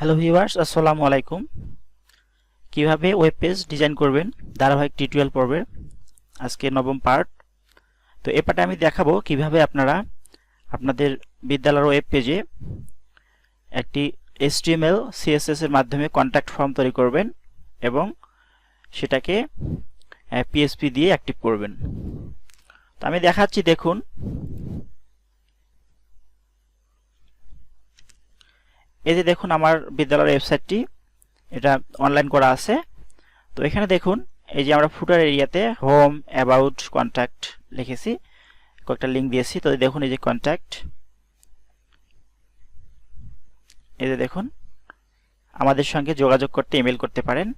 Hello viewers আসসালামু আলাইকুম। কীভাবে ওয়েব পেজ ডিজাইন করবেন? ধারাবাহিক টিউটোরিয়াল পর্বের আজকে নবম পার্ট তো এ পার্টে আমি দেখাবো কীভাবে আপনারা আপনাদের বিদ্যালয়ের ওয়েব পেজে একটি HTML CSS এর মাধ্যমে কন্ট্যাক্ট ফর্ম তৈরি করবেন এবং সেটাকে পিএসপি দিয়ে অ্যাক্টিভ করবেন। তো আমি দেখাচ্ছি, দেখুন। এই যে দেখুন আমার বিদ্যালয়ের ওয়েবসাইটটি, এটা অনলাইন করা আছে। তো এখানে দেখুন, এই যে আমরা ফুটার এরিয়াতে হোম অ্যাবাউট কন্ট্যাক্ট লিখেছি। কয়েকটা লিঙ্ক দিয়েছি। তো দেখুন, এই যে কন্ট্যাক্ট এই যে দেখুন, আমাদের সঙ্গে যোগাযোগ করতে ইমেল করতে পারেন।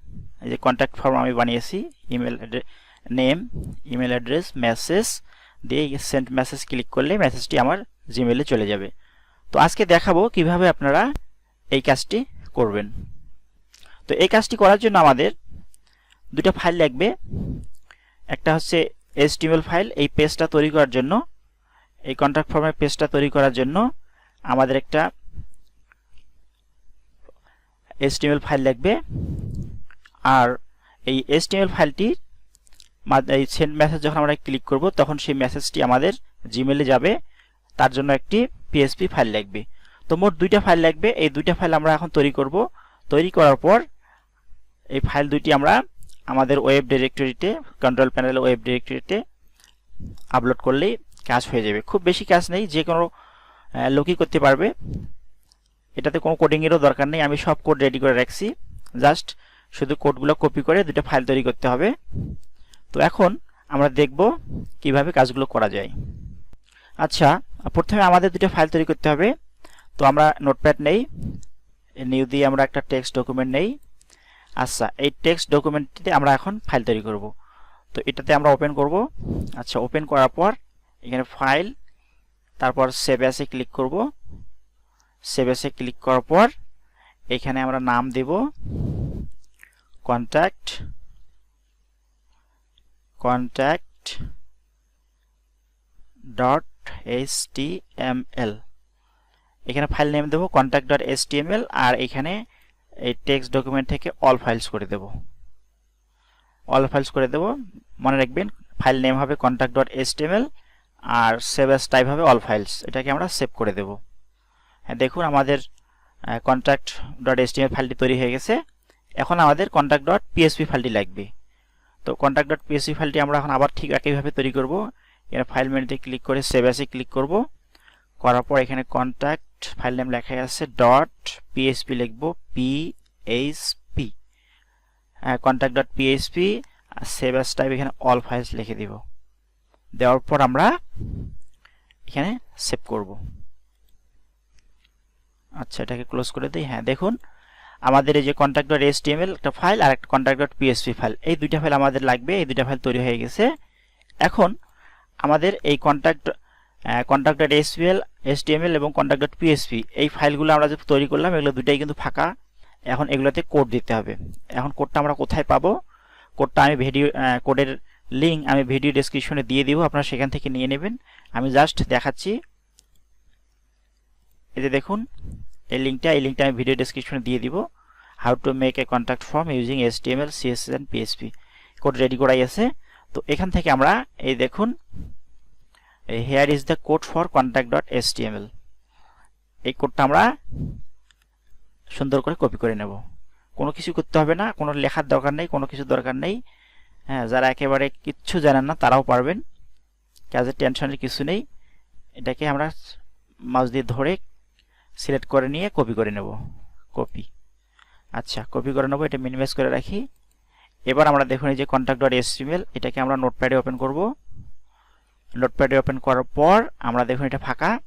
এই যে কন্ট্যাক্ট ফর্ম আমি বানিয়েছি। Email name email address message দিয়ে সেন্ড মেসেজ ক্লিক করলে মেসেজটি আমার জিমেলে চলে যাবে। তো আজকে দেখাবো কীভাবে আপনারা এই কাজটি করবেন। তো এই কাজটি করার জন্য আমাদের দুটো ফাইল লাগবে। একটা হচ্ছে HTML ফাইল, এই পেজটা তৈরি করার জন্য, এই কন্ট্রাক্ট ফর্মের পেজটা তৈরি করার জন্য আমাদের একটা HTML ফাইল লাগবে। আর এই HTML ফাইলটি এই সেন্ড মেসেজ যখন আমরা ক্লিক করব, তখন সেই মেসেজটি আমাদের জিমেলে যাবে। তার জন্য একটি পিএসপি ফাইল লাগবে। তো মোট দুইটা ফাইল লাগবে। এই দুইটা ফাইল আমরা এখন তৈরি করব। তৈরি করার পর এই ফাইল দুইটি আমরা আমাদের ওয়েব ডিরেক্টরিতে কন্ট্রোল প্যানেল ওয়েব ডিরেক্টরিতে আপলোড করলেই কাজ হয়ে যাবে। খুব বেশি কাজ নেই, যে কোনো লোকই করতে পারবে। এটাতে কোনো কোডিংয়েরও দরকার নেই। আমি সব কোড রেডি করে রাখছি। জাস্ট শুধু কোডগুলো কপি করে দুটো ফাইল তৈরি করতে হবে। তো এখন আমরা দেখব কীভাবে কাজগুলো করা যায়। আচ্ছা প্রথমে আমাদের দুটো ফাইল তৈরি করতে হবে। তো আমরা নোটপ্যাড নেই নিউ দিয়ে আমরা একটা টেক্সট ডকুমেন্ট নেই। আচ্ছা এই টেক্সট ডকুমেন্টটিতে আমরা এখন ফাইল তৈরি করব। তো এটাতে আমরা ওপেন করব। আচ্ছা ওপেন করার পর এখানে ফাইল তারপর সেভ অ্যাসে ক্লিক করব। সেভ অ্যাসে ক্লিক করার পর এখানে আমরা নাম দেব contact contact dot H T M L এখানে ফাইল নেম দেবো contact dot S T M L আর এখানে এই টেক্সট ডকুমেন্ট থেকে অল ফাইলস করে দেব। অল ফাইলস করে দেব, মনে রাখবেন ফাইল নেম হবে কন্ট্যাক্ট ডট এস আর সেভ এস টাইপ হবে অল ফাইলস এটাকে আমরা সেভ করে দেব। হ্যাঁ দেখুন আমাদের contact dot S T M ফাইলটি তৈরি হয়ে গেছে। এখন আমাদের কন্ট্যাক্ট ডট পিএসপি ফাইলটি লাগবে। তো কন্ট্যাক্ট ডট পিএসপি ফাইলটি আমরা এখন আবার ঠিক একইভাবে তৈরি করব। এখানে ফাইল মেনুতে ক্লিক করে সেভ অ্যাসে ক্লিক করব। করার পর এখানে কন্ট্যাক্ট ফাইল নেম লেখা আছে ডট পিএসপি লিখব P H P contact dot P S P save as type এখানে অল ফাইলস লিখে দিব। দেওয়ার পর আমরা এখানে সেভ করব। আচ্ছা এটাকে ক্লোজ করে দিই। হ্যাঁ দেখুন, আমাদের এই যে contact dot S T M L একটা ফাইল আর একটা কন্ট্যাক্ট ডট পিএসপি ফাইল এই দুইটা ফাইল আমাদের লাগবে, এই দুইটা ফাইল তৈরি হয়ে গেছে। এখন আমাদের এই contact contact dot S P L S T M L এবং contact dot P S P এই ফাইলগুলো আমরা যে তৈরি করলাম, এগুলো দুটাই কিন্তু ফাঁকা। এখন এগুলোতে কোড দিতে হবে। এখন কোডটা আমরা কোথায় পাবো? কোডটা আমি ভিডিও কোডের লিঙ্ক আমি ভিডিও ডেসক্রিপশনে দিয়ে দিব, আপনারা সেখান থেকে নিয়ে নেবেন। আমি জাস্ট দেখাচ্ছি। যে দেখুন, এই লিঙ্কটা এই লিঙ্কটা আমি ভিডিও ডেসক্রিপশনে দিয়ে দিব। How to make a contact form using S T M L C S S and P S P code ready করাই আছে। তো এখান থেকে আমরা, এই দেখুন here is the code for contact dot S T M L এই কোডটা আমরা সুন্দর করে কপি করে নেব। কোনো কিছু করতে হবে না, কোনো লেখার দরকার নেই, কোনো কিছু দরকার নেই। হ্যাঁ যারা একেবারে কিচ্ছু জানেন না, তারাও পারবেন। কাজের টেনশনের কিছু নেই। এটাকে আমরা মাউস দিয়ে ধরে সিলেক্ট করে নিয়ে কপি করে নেব। কপি আচ্ছা কপি করে নেব, এটা মিনিমাইজ করে রাখি। এবার আমরা দেখুন এই যে কন্ট্যাক্ট ডট এসটিএমএল এটাকে আমরা নোটপ্যাডে ওপেন করব। নোটপ্যাডে ওপেন করার পর আমরা দেখুন এটা ফাঁকা।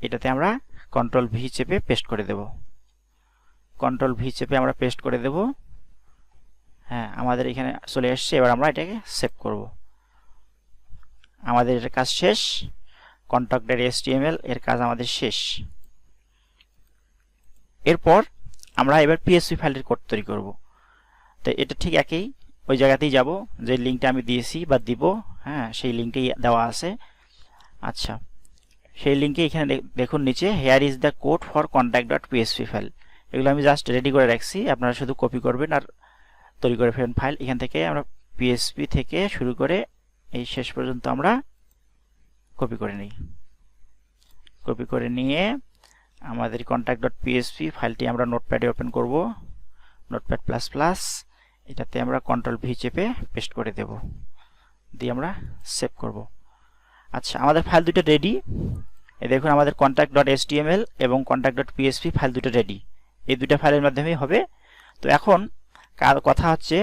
এটাতে আমরা কন্ট্রোল ভি চেপে পেস্ট করে দেব। কন্ট্রোল ভি চেপে আমরা পেস্ট করে দেব। হ্যাঁ আমাদের এখানে চলে এসছে। এবার আমরা এটাকে সেভ করব। আমাদের এটার কাজ শেষ। কন্ট্যাক্ট ডট এসটিএমএল এর কাজ আমাদের শেষ। এরপর আমরা এবার পিএসপি ফাইলের কোড তৈরি করব। তো এটা ঠিক একই। ওই জায়গাতেই যাব। যে লিঙ্কটা আমি দিয়েছি বা দিব হ্যাঁ সেই লিঙ্কেই দেওয়া আছে। আচ্ছা সেই লিঙ্কে এখানে দেখুন নিচে here is the code for contact dot P S P file এগুলো আমি জাস্ট রেডি করে রাখছি, আপনারা শুধু কপি করবেন আর তৈরি করে ফেলবেন ফাইল এখান থেকে আমরা পিএসপি থেকে শুরু করে এই শেষ পর্যন্ত আমরা কপি করে নিই। কপি করে নিয়ে আমাদের কন্ট্যাক্ট ডট পিএসপি ফাইলটি আমরা নোটপ্যাডে ওপেন করব। নোটপ্যাড প্লাস প্লাস এটাতে আমরা কন্ট্রোল ভি চেপে পেস্ট করে দেব। দিয়ে আমরা সেভ করব। আচ্ছা আমাদের ফাইল দুটো রেডি এই দেখুন, আমাদের contact dot S T M L এবং contact dot P S P file দুটো রেডি এই দুটো ফাইলের মাধ্যমেই হবে। তো এখন কথা হচ্ছে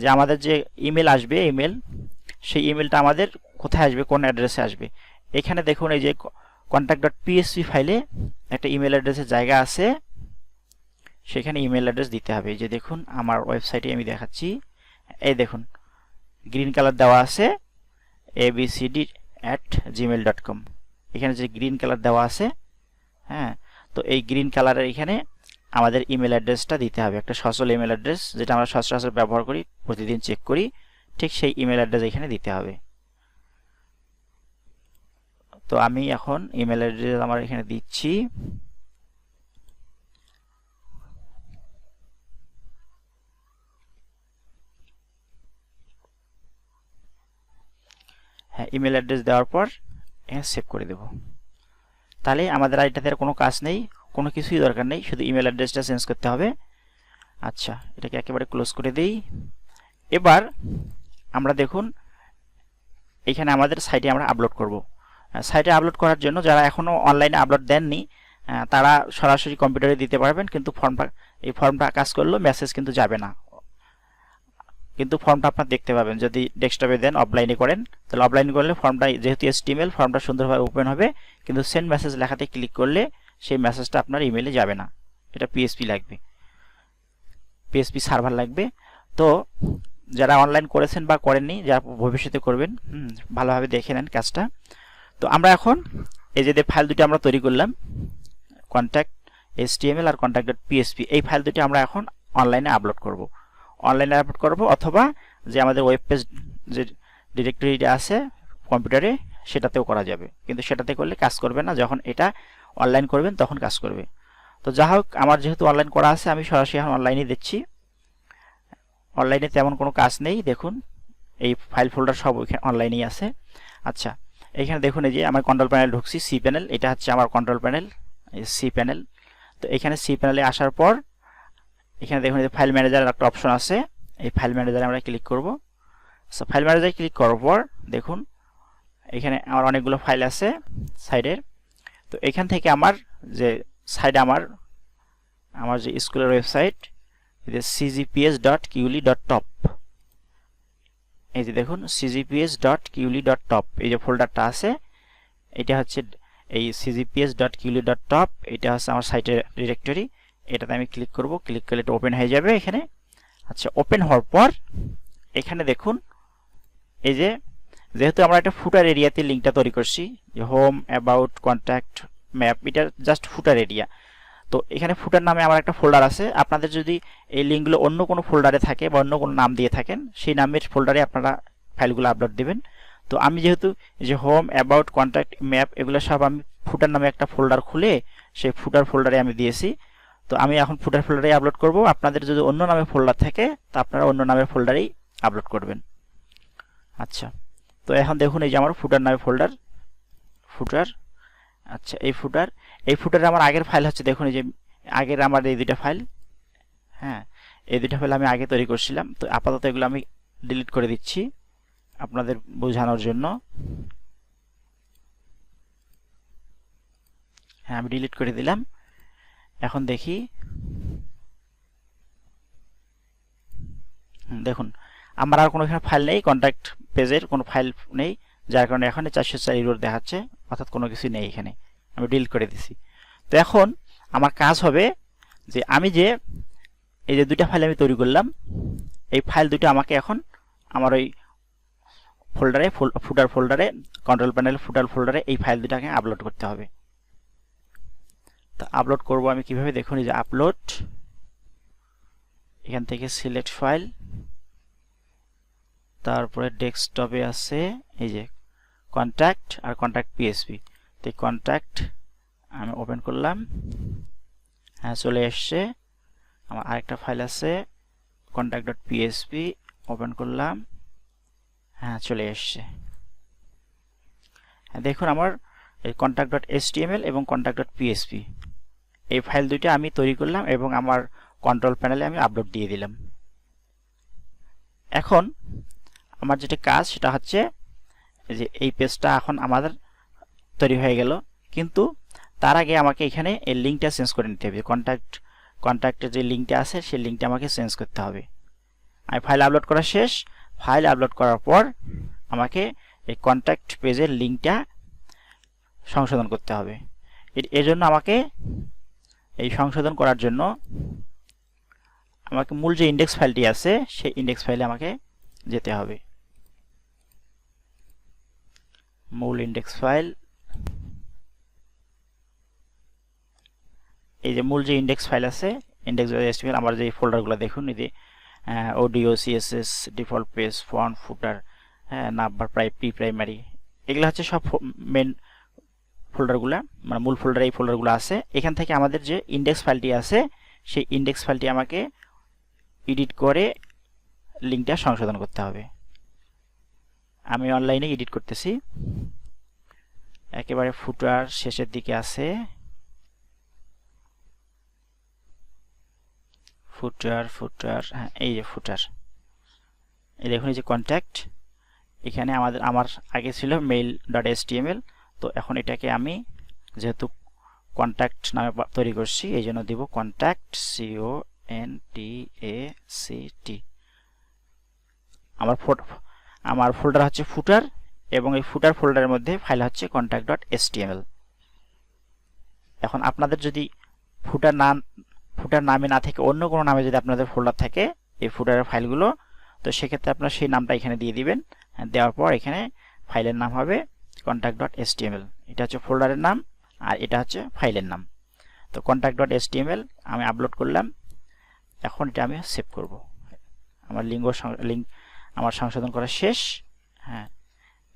যে আমাদের যে ইমেল আসবে ইমেল সেই ইমেলটা আমাদের কোথায় আসবে, কোন অ্যাড্রেসে আসবে? এখানে দেখুন, এই যে কন্ট্যাক্ট ডট পিএসপি ফাইলে একটা ইমেল অ্যাড্রেসের জায়গা আছে। সেখানে ইমেল অ্যাড্রেস দিতে হবে। যে দেখুন, আমার ওয়েবসাইটে আমি দেখাচ্ছি। এই দেখুন গ্রিন কালার দেওয়া আছে A B C D at Gmail dot com এখানে যে গ্রিন কালার দেওয়া আছে হ্যাঁ তো এই গ্রিন কালারের এখানে আমাদের ইমেল অ্যাড্রেসটা দিতে হবে। একটা সচল ইমেল অ্যাড্রেস যেটা আমরা সচরাচর ব্যবহার করি, প্রতিদিন চেক করি, ঠিক সেই ইমেল অ্যাড্রেস এখানে দিতে হবে। তো আমি এখন ইমেল অ্যাড্রেস আমার এখানে দিচ্ছি। ইমেল অ্যাড্রেস দেওয়ার পর এখানে সেভ করে দেব। তাহলে আমাদের আর এটাতে কোনো কাজ নেই, কোনো কিছুই দরকার নেই, শুধু ইমেল অ্যাড্রেসটা চেঞ্জ করতে হবে। আচ্ছা এটাকে একেবারে ক্লোজ করে দিই। এবার আমরা দেখুন, এখানে আমাদের সাইটে আমরা আপলোড করব। সাইটে আপলোড করার জন্য যারা এখনও অনলাইনে আপলোড দেননি তারা সরাসরি কম্পিউটারে দিতে পারবেন, কিন্তু ফর্মটা এই ফর্মটা কাজ করলেও মেসেজ কিন্তু যাবে না। কিন্তু ফর্মটা আপনার দেখতে পাবেন। যদি ডেস্কটপে দেন অফলাইনে করেন, তাহলে অফলাইনে করলে ফর্মটা, যেহেতু এসটিএমএল ফর্মটা সুন্দরভাবে ওপেন হবে, কিন্তু সেন্ড মেসেজ লেখাতে ক্লিক করলে সেই মেসেজটা আপনার ইমেলে যাবে না। এটা পিএসপি লাগবে। পিএসপি সার্ভার লাগবে। তো যারা অনলাইন করেছেন বা করেননি, যারা ভবিষ্যতে করবেন ভালোভাবে দেখে নেন কাজটা। তো আমরা এখন এই যে ফাইল দুটি আমরা তৈরি করলাম contact S T M L আর contact dot P S P এই ফাইল দুটি আমরা এখন অনলাইনে আপলোড করব। অনলাইনে আপলোড করব, অথবা যে আমাদের ওয়েব পেজ যে ডিরেক্টরিটা আছে কম্পিউটারে সেটাতেও করা যাবে। কিন্তু সেটাতে করলে কাজ করবে না, যখন এটা অনলাইন করবেন, তখন কাজ করবে। তো যা হোক, আমার যেহেতু অনলাইন করা আছে, আমি সরাসরি এখন অনলাইনে দিচ্ছি। অনলাইনে তেমন কোনো কাজ নেই, দেখুন। এই ফাইল ফোল্ডার সব ওইখানে অনলাইনেই আছে। আচ্ছা এখানে দেখুন এই যে আমার কন্ট্রোল প্যানেল ঢুকছি সি প্যানেল এটা হচ্ছে আমার কন্ট্রোল প্যানেল সি প্যানেল তো এখানে সি প্যানেলে আসার পর এখানে দেখুন ফাইল ম্যানেজার একটা অপশন আছে। এই ফাইল ম্যানেজারে আমরা ক্লিক করব। সো ফাইল ম্যানেজারে ক্লিক করার পর দেখুন, এখানে আমার অনেকগুলো ফাইল আছে সাইডের তো এখান থেকে আমার যে সাইডে আমার আমার যে স্কুলের website C G P S dot কিউলি dot top এই যে দেখুন C G P S dot কিউলি dot top এই যে ফোল্ডারটা আছে, এটা হচ্ছে এই C G P S dot কিউলি dot top এটা হচ্ছে আমার সাইটের ডিরেক্টরি এটাতে আমি ক্লিক করব। ক্লিক করলে এটা ওপেন হয়ে যাবে এখানে। আচ্ছা ওপেন হওয়ার পর এখানে দেখুন, এই যে যেহেতু আমরা একটা ফুটার এরিয়াতে লিঙ্কটা তৈরি করছি, যে হোম অ্যাবাউট কন্ট্যাক্ট ম্যাপ এটা জাস্ট ফুটার এরিয়া তো এখানে ফুটার নামে আমার একটা ফোল্ডার আছে। আপনাদের যদি এই লিঙ্কগুলো অন্য কোনো ফোল্ডারে থাকে বা অন্য কোনো নাম দিয়ে থাকেন, সেই নামের ফোল্ডারে আপনারা ফাইলগুলো আপলোড দেবেন। তো আমি যেহেতু যে হোম অ্যাবাউট কন্ট্যাক্ট ম্যাপ এগুলো সব আমি ফুটার নামে একটা ফোল্ডার খুলে সেই ফুটার ফোল্ডারে আমি দিয়েছি। তো আমি এখন ফুটার ফোল্ডারে আপলোড করব। আপনাদের যদি অন্য নামে ফোল্ডার থাকে, তো আপনারা অন্য নামের ফোল্ডারেই আপলোড করবেন। আচ্ছা তো এখন দেখুন এই যে আমার ফুটার নামে ফোল্ডার ফুটার আচ্ছা এই ফুটার, এই ফুটারে আমার আগের ফাইল হচ্ছে, দেখুন এই যে আগের আমার এই দুইটা ফাইল হ্যাঁ এই দুইটা ফাইল আমি আগে তৈরি করছিলাম। তো আপাতত এগুলো আমি ডিলিট করে দিচ্ছি আপনাদের বোঝানোর জন্য। হ্যাঁ আমি ডিলিট করে দিলাম। এখন দেখি। দেখুন, আমার আর কোনো এখানে ফাইল নেই কন্ট্যাক্ট পেজের কোনো ফাইল নেই, যার কারণে এখানে চারশো চার ইউরোর দেখাচ্ছে, অর্থাৎ কোনো কিছু নেই এখানে। আমি ডিল করে দিছি। তো এখন আমার কাজ হবে যে আমি যে এই যে দুইটা ফাইল আমি তৈরি করলাম, এই ফাইল দুটো আমাকে এখন আমার ওই ফোল্ডারে ফুটার ফোল্ডারে কন্ট্রোল প্যানেল ফুটার ফোল্ডারে এই ফাইল দুটাকে আপলোড করতে হবে। আপলোড করব, আমি কীভাবে দেখুন যে আপলোড এখান থেকে সিলেক্ট ফাইল তারপরে ডেস্কটপে আছে এই যে কন্ট্যাক্ট আর কন্ট্যাক্ট পিএসপি তো এই কন্ট্যাক্ট আমি ওপেন করলাম হ্যাঁ চলে এসছে। আমার আরেকটা ফাইল আছে কন্ট্যাক্ট ডট পিএসপি ওপেন করলাম হ্যাঁ চলে এসছে। হ্যাঁ দেখুন আমার এই contact dot S T M L এবং contact dot P S P এই ফাইল দুইটা আমি তৈরি করলাম এবং আমার কন্ট্রোল প্যানেলে আমি আপলোড দিয়ে দিলাম। এখন আমার যেটা কাজ সেটা হচ্ছে যে এই পেজটা এখন আমাদের তৈরি হয়ে গেল। কিন্তু তার আগে আমাকে এখানে এই লিঙ্কটা চেঞ্জ করে নিতে হবে। কন্ট্যাক্ট কন্ট্যাক্টের যে লিঙ্কটা আছে সেই লিঙ্কটা আমাকে চেঞ্জ করতে হবে। আমি ফাইল আপলোড করা শেষ। ফাইল আপলোড করার পর আমাকে এই কন্ট্যাক্ট পেজের লিঙ্কটা সংশোধন করতে হবে। এর জন্য আমাকে এই সংশোধন করার জন্য আমাকে মূল যে ইন্ডেক্স ফাইলটি আছে, সেই ইন্ডেক্স ফাইলে আমাকে যেতে হবে। মূল ইন্ডেক্স ফাইল এই যে মূল যে ইন্ডেক্স ফাইল আছে index S T M L আমার যে ফোল্ডারগুলো দেখুন, এই যে audio C S S default page font footer হ্যাঁ নাম্বার প্রাই প্রি প্রাইমারি এগুলো হচ্ছে সব মেন ফোল্ডারগুলো মানে মূল ফোল্ডারে এই ফোল্ডারগুলো আছে। এখান থেকে আমাদের যে ইন্ডেক্স ফাইলটি আছে, সেই ইন্ডেক্স ফাইলটি আমাকে এডিট করে লিঙ্কটা সংশোধন করতে হবে। আমি অনলাইনে এডিট করতেছি। একেবারে ফুটার শেষের দিকে আছে। ফুটার ফুটার হ্যাঁ এই যে ফুটার। এই দেখুন, এই যে কন্ট্যাক্ট এখানে আমাদের, আমার আগে ছিল মেইল ডট এস তো এখন এটাকে আমি যেহেতু কন্ট্যাক্ট নামে তৈরি করছি, এই জন্য দিব contact C O N T A C T আমার ফোট আমার ফোল্ডার হচ্ছে ফুটার এবং এই ফুটার ফোল্ডারের মধ্যে ফাইল হচ্ছে কন্ট্যাক্ট ডট এসটিএমএল এখন আপনাদের যদি ফুটার নাম ফুটার নামে না থেকে অন্য কোনো নামে যদি আপনাদের ফোল্ডার থাকে, এই ফুটারের ফাইলগুলো তো সেক্ষেত্রে আপনারা সেই নামটা এখানে দিয়ে দিবেন। দেওয়ার পর এখানে ফাইলের নাম হবে কন্ট্যাক্ট ডট এসটিএমএল এটা হচ্ছে ফোল্ডারের নাম আর এটা হচ্ছে ফাইলের নাম। তো contact dot S T M L আমি আপলোড করলাম। এখন এটা আমি সেভ করব। আমার লিঙ্গ লিঙ্ক আমার সংশোধন করা শেষ। হ্যাঁ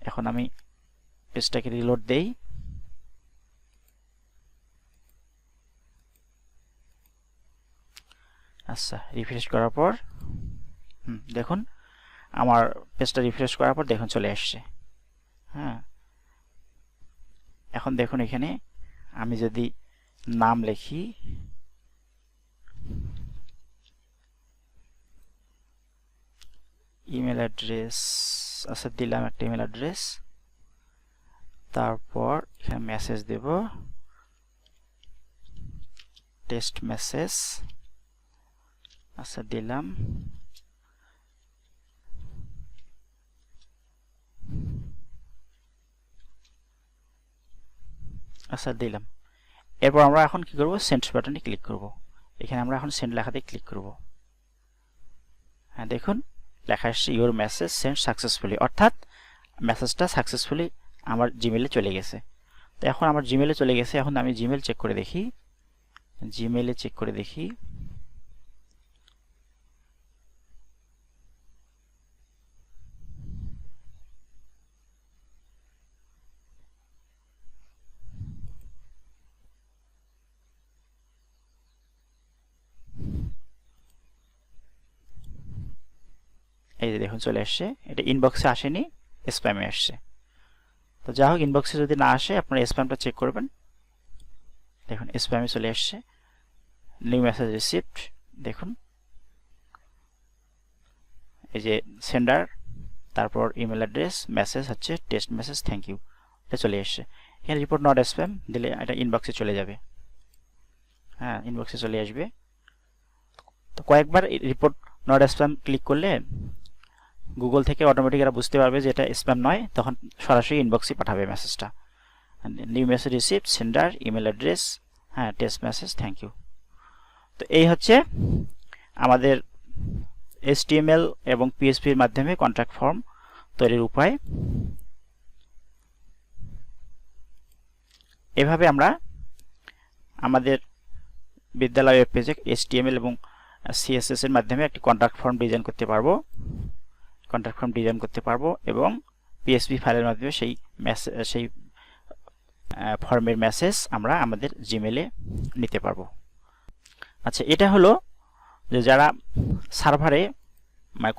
এখন আমি পেজটাকে রিলোড দেই। আচ্ছা রিফ্রেশ করার পর, হুম, দেখুন, আমার পেজটা রিফ্রেশ করার পর দেখুন চলে আসছে। হ্যাঁ এখন দেখুন এখানে আমি যদি নাম লিখি ইমেল অ্যাড্রেস আচ্ছা দিলাম একটা ইমেল অ্যাড্রেস তারপর এখানে মেসেজ দেব টেস্ট মেসেজ আচ্ছা দিলাম। আচ্ছা দিলাম। এরপর আমরা এখন কি করব? সেন্ট বাটনে ক্লিক করব। এখানে আমরা এখন সেন্ড লেখাতে ক্লিক করব। হ্যাঁ দেখুন, লেখা আসছে ইউর মেসেজ সেন্ড সাকসেসফুলি অর্থাৎ মেসেজটা সাকসেসফুলি আমার জিমেলে চলে গেছে। তো এখন আমার জিমেলে চলে গেছে। এখন আমি জিমেল চেক করে দেখি। জিমেলে চেক করে দেখি। যে দেখুন চলে আসছে এটা ইনবক্সে আসেনি স্প্যামে আসছে। তো যা হোক ইনবক্সে যদি না আসে, আপনার স্প্যামটা চেক করবেন। দেখুন স্প্যামে চলে আসছে নিউ মেসেজ রিসিপ্ট দেখুন। এই যে সেন্ডার তারপর ইমেল অ্যাড্রেস মেসেজ হচ্ছে টেস্ট মেসেজ থ্যাংক ইউ এটা চলে এসছে। এখানে রিপোর্ট নট স্প্যাম দিলে এটা ইনবক্সে চলে যাবে। হ্যাঁ ইনবক্সে চলে আসবে। তো কয়েকবার রিপোর্ট নট স্প্যাম ক্লিক করলে গুগল থেকে অটোমেটিক এরা বুঝতে পারবে যে এটা স্প্যাম নয়, তখন সরাসরি ইনবক্সে পাঠাবে মেসেজটা new message receipt sender email address হ্যাঁ টেস্ট মেসেজ থ্যাংক ইউ তো এই হচ্ছে আমাদের এসটিএমএল এবং পিএসপির মাধ্যমে কন্ট্রাক্ট ফর্ম তৈরির উপায়। এভাবে আমরা আমাদের বিদ্যালয় ওয়েব পেজে এসটিএমএল এবং সিএসএস এর মাধ্যমে একটি কন্ট্রাক্ট ফর্ম ডিজাইন করতে পারব। কন্ট্রাক্ট ফর্ম ডিজাইন করতে পারব এবং পিএসপি ফাইলের মাধ্যমে সেই সেই ফর্মের মেসেজ আমরা আমাদের জিমেলে নিতে পারব। আচ্ছা এটা হলো যে যারা সার্ভারে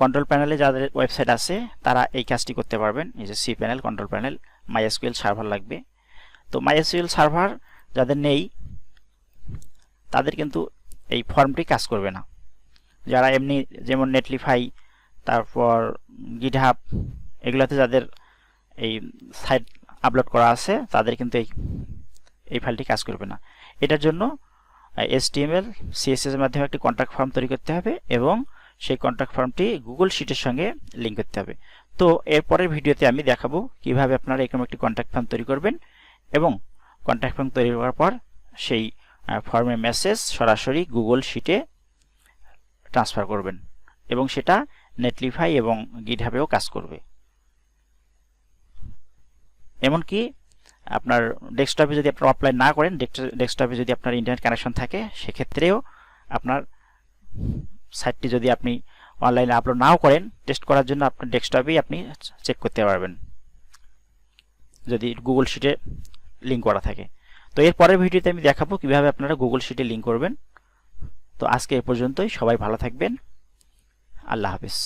কন্ট্রোল প্যানেলে যাদের ওয়েবসাইট আছে, তারা এই কাজটি করতে পারবেন। এই যে C panel control panel MySQL server লাগবে। তো মাইএসকিউএল সার্ভার যাদের নেই, তাদের কিন্তু এই ফর্মটি কাজ করবে না। যারা এমনি যেমন নেটলিফাই তারপর গিটহাব এগুলোতে যাদের এই সাইট আপলোড করা আছে, তাদের কিন্তু এই এই ফাইলটি কাজ করবে না। এটার জন্য এস এসটিএমএল সিএসএস এর মাধ্যমে একটি কন্ট্যাক্ট ফর্ম তৈরি করতে হবে এবং সেই কন্ট্যাক্ট ফর্মটি গুগল শিটের সঙ্গে লিঙ্ক করতে হবে। তো এরপরের ভিডিওতে আমি দেখাবো কীভাবে আপনারা এরকম একটি কন্ট্যাক্ট ফর্ম তৈরি করবেন এবং কন্ট্যাক্ট ফর্ম তৈরি করার পর সেই ফর্মের মেসেজ সরাসরি গুগল শিটে ট্রান্সফার করবেন এবং সেটা নেটলিফাই এবং গিটহাবেও কাজ করবে। এমনকি আপনার ডেস্কটপে যদি আপনার অফলাইন না করেন ডেস্কটপে যদি আপনার ইন্টারনেট কানেকশন থাকে, সেক্ষেত্রেও আপনার সাইটটি যদি আপনি অনলাইনে আপলোড নাও করেন টেস্ট করার জন্য আপনার ডেস্কটপেই আপনি চেক করতে পারবেন। যদি গুগল শিটে লিঙ্ক করা থাকে। তো এর পরের ভিডিওতে আমি দেখাবো কীভাবে আপনারা গুগল শিটে লিঙ্ক করবেন। তো আজকে এ পর্যন্তই, সবাই ভালো থাকবেন। আল্লাহ হাফিজ